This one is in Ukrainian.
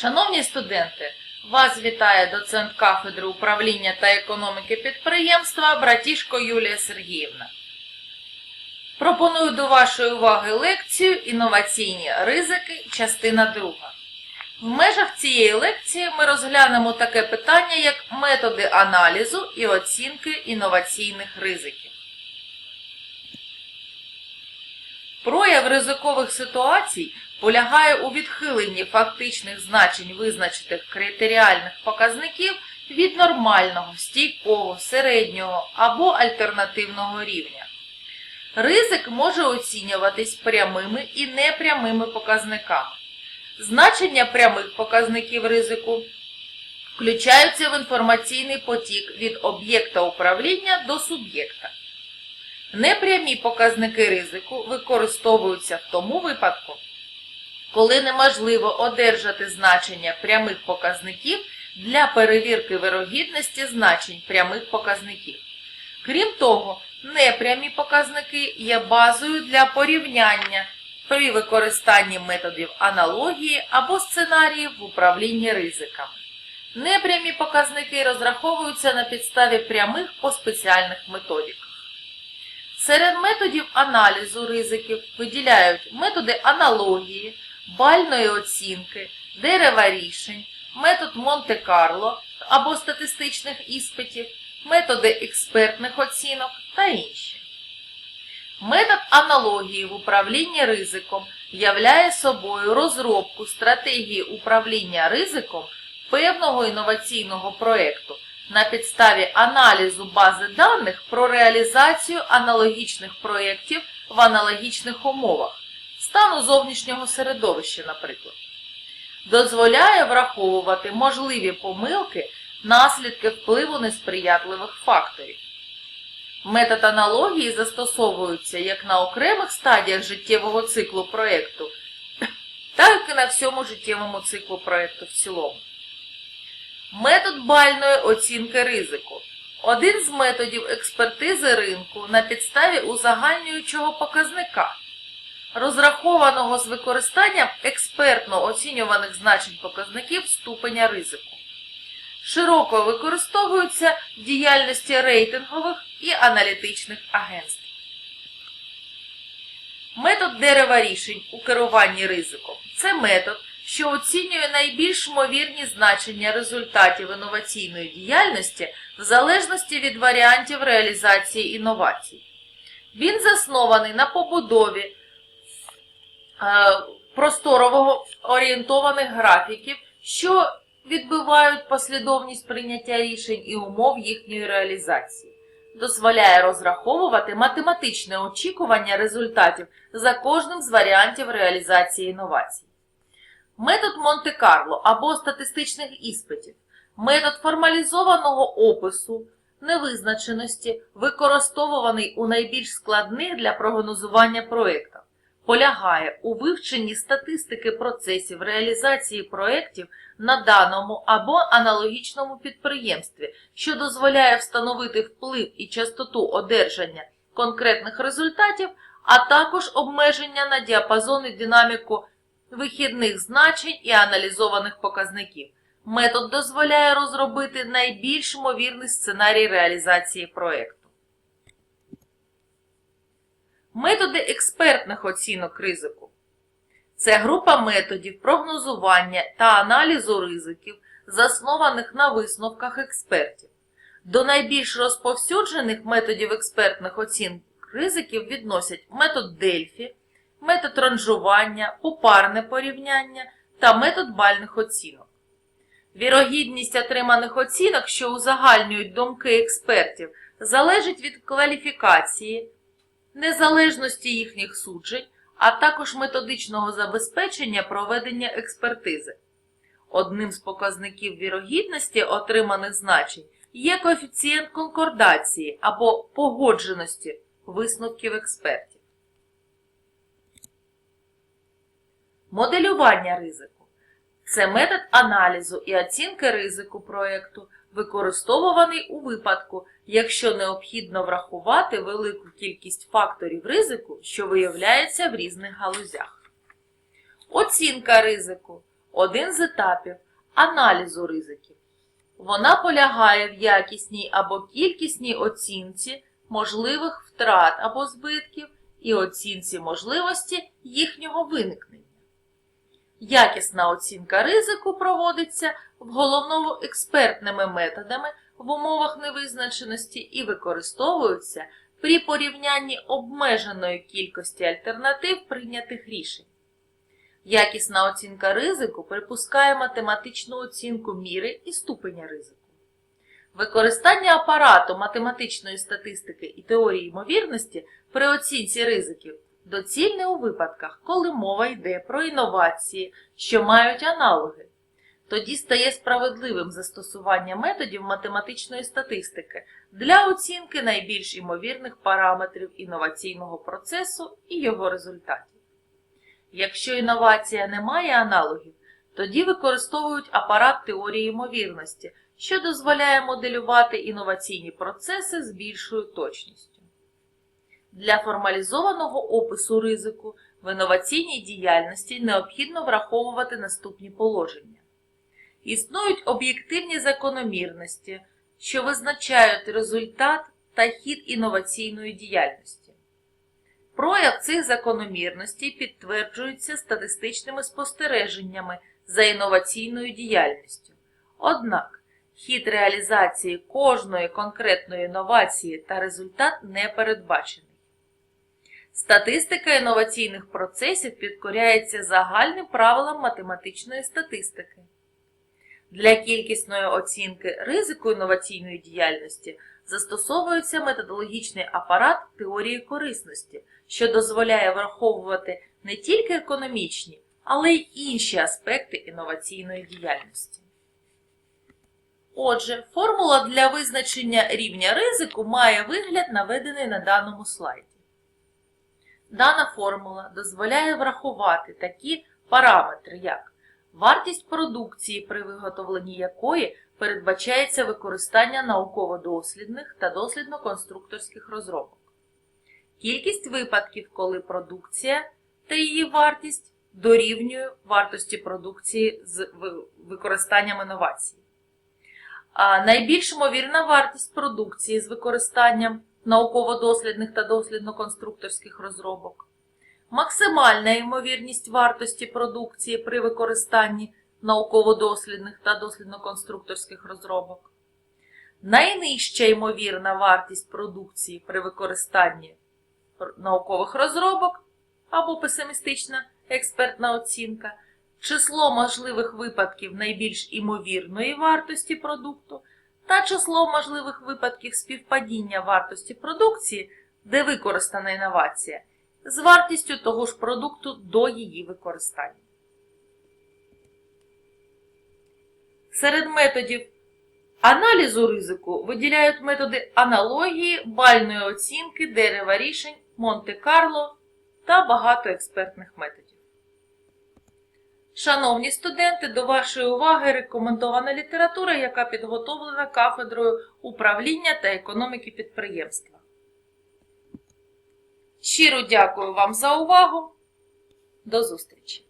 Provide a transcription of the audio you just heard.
Шановні студенти, вас вітає доцент кафедри управління та економіки підприємства Братішко Юлія Сергіївна. Пропоную до вашої уваги лекцію Інноваційні ризики, частина 2. В межах цієї лекції ми розглянемо таке питання, як методи аналізу і оцінки інноваційних ризиків. Прояв ризикових ситуацій полягає у відхиленні фактичних значень визначених критеріальних показників від нормального, стійкого, середнього або альтернативного рівня. Ризик може оцінюватись прямими і непрямими показниками. Значення прямих показників ризику включаються в інформаційний потік від об'єкта управління до суб'єкта. Непрямі показники ризику використовуються в тому випадку, коли неможливо одержати значення прямих показників для перевірки вирогідності значень прямих показників. Крім того, непрямі показники є базою для порівняння при використанні методів аналогії або сценаріїв в управлінні ризиками. Непрямі показники розраховуються на підставі прямих по спеціальних методиках. Серед методів аналізу ризиків виділяють методи аналогії, бальної оцінки, дерева рішень, метод Монте-Карло або статистичних іспитів, методи експертних оцінок та інші. Метод аналогії в управлінні ризиком являє собою розробку стратегії управління ризиком певного інноваційного проєкту на підставі аналізу бази даних про реалізацію аналогічних проєктів в аналогічних умовах, стану зовнішнього середовища, наприклад. Дозволяє враховувати можливі помилки, наслідки впливу несприятливих факторів. Метод аналогії застосовується як на окремих стадіях життєвого циклу проєкту, так і на всьому життєвому циклу проєкту в цілому. Метод бальної оцінки ризику. Один з методів експертизи ринку на підставі узагальнюючого показника, розрахованого з використанням експертно оцінюваних значень показників ступеня ризику. Широко використовуються в діяльності рейтингових і аналітичних агентств. Метод дерева рішень у керуванні ризиком це метод, що оцінює найбільш ймовірні значення результатів інноваційної діяльності в залежності від варіантів реалізації інновацій. Він заснований на побудові е, просторово орієнтованих графіків, що відбивають послідовність прийняття рішень і умов їхньої реалізації. Дозволяє розраховувати математичне очікування результатів за кожним з варіантів реалізації інновацій. Метод Монте-Карло або статистичних іспитів, метод формалізованого опису, невизначеності, використовуваний у найбільш складних для прогнозування проєктах, полягає у вивченні статистики процесів реалізації проєктів на даному або аналогічному підприємстві, що дозволяє встановити вплив і частоту одержання конкретних результатів, а також обмеження на діапазон і динаміку вихідних значень і аналізованих показників. Метод дозволяє розробити найбільш ймовірний сценарій реалізації проєкту. Методи експертних оцінок ризику. Це група методів прогнозування та аналізу ризиків, заснованих на висновках експертів. До найбільш розповсюджених методів експертних оцінок ризиків відносять метод Дельфі, метод ранжування, попарне порівняння та метод бальних оцінок. Вірогідність отриманих оцінок, що узагальнюють думки експертів, залежить від кваліфікації, незалежності їхніх суджень, а також методичного забезпечення проведення експертизи. Одним з показників вірогідності отриманих значень є коефіцієнт конкордації або погодженості висновків експертів. Моделювання ризику це метод аналізу і оцінки ризику проєкту, використовуваний у випадку, якщо необхідно врахувати велику кількість факторів ризику, що виявляється в різних галузях. Оцінка ризику один з етапів аналізу ризиків. Вона полягає в якісній або кількісній оцінці можливих втрат або збитків і оцінці можливості їхнього виникнення. Якісна оцінка ризику проводиться в головному експертними методами в умовах невизначеності і використовуються при порівнянні обмеженої кількості альтернатив прийнятих рішень. Якісна оцінка ризику припускає математичну оцінку міри і ступеня ризику. Використання апарату математичної статистики і теорії ймовірності при оцінці ризиків доцільне у випадках, коли мова йде про інновації, що мають аналоги. Тоді стає справедливим застосування методів математичної статистики для оцінки найбільш імовірних параметрів інноваційного процесу і його результатів. Якщо інновація не має аналогів, тоді використовують апарат теорії ймовірності, що дозволяє моделювати інноваційні процеси з більшою точністю. Для формалізованого опису ризику в інноваційній діяльності необхідно враховувати наступні положення. Існують об'єктивні закономірності, що визначають результат та хід інноваційної діяльності. Прояв цих закономірностей підтверджується статистичними спостереженнями за інноваційною діяльністю. Однак, хід реалізації кожної конкретної інновації та результат не передбачений. Статистика інноваційних процесів підкоряється загальним правилам математичної статистики. Для кількісної оцінки ризику інноваційної діяльності застосовується методологічний апарат теорії корисності, що дозволяє враховувати не тільки економічні, але й інші аспекти інноваційної діяльності. Отже, формула для визначення рівня ризику має вигляд, наведений на даному слайді. Дана формула дозволяє врахувати такі параметри, як вартість продукції, при виготовленні якої передбачається використання науково-дослідних та дослідно-конструкторських розробок, кількість випадків, коли продукція та її вартість дорівнює вартості продукції з використанням інновацій. А найбільш ймовірна вартість продукції з використанням науково-дослідних та дослідно-конструкторських розробок, максимальна ймовірність вартості продукції при використанні науково-дослідних та дослідно-конструкторських розробок, найнижча ймовірна вартість продукції при використанні наукових розробок або песимістична експертна оцінка, число можливих випадків найбільш імовірної вартості продукту та число можливих випадків співпадіння вартості продукції, де використана інновація, з вартістю того ж продукту до її використання. Серед методів аналізу ризику виділяють методи аналогії, бальної оцінки, дерева рішень, Монте-Карло та багато експертних методів. Шановні студенти, до вашої уваги рекомендована література, яка підготовлена кафедрою управління та економіки підприємства. Щиро дякую вам за увагу. До зустрічі!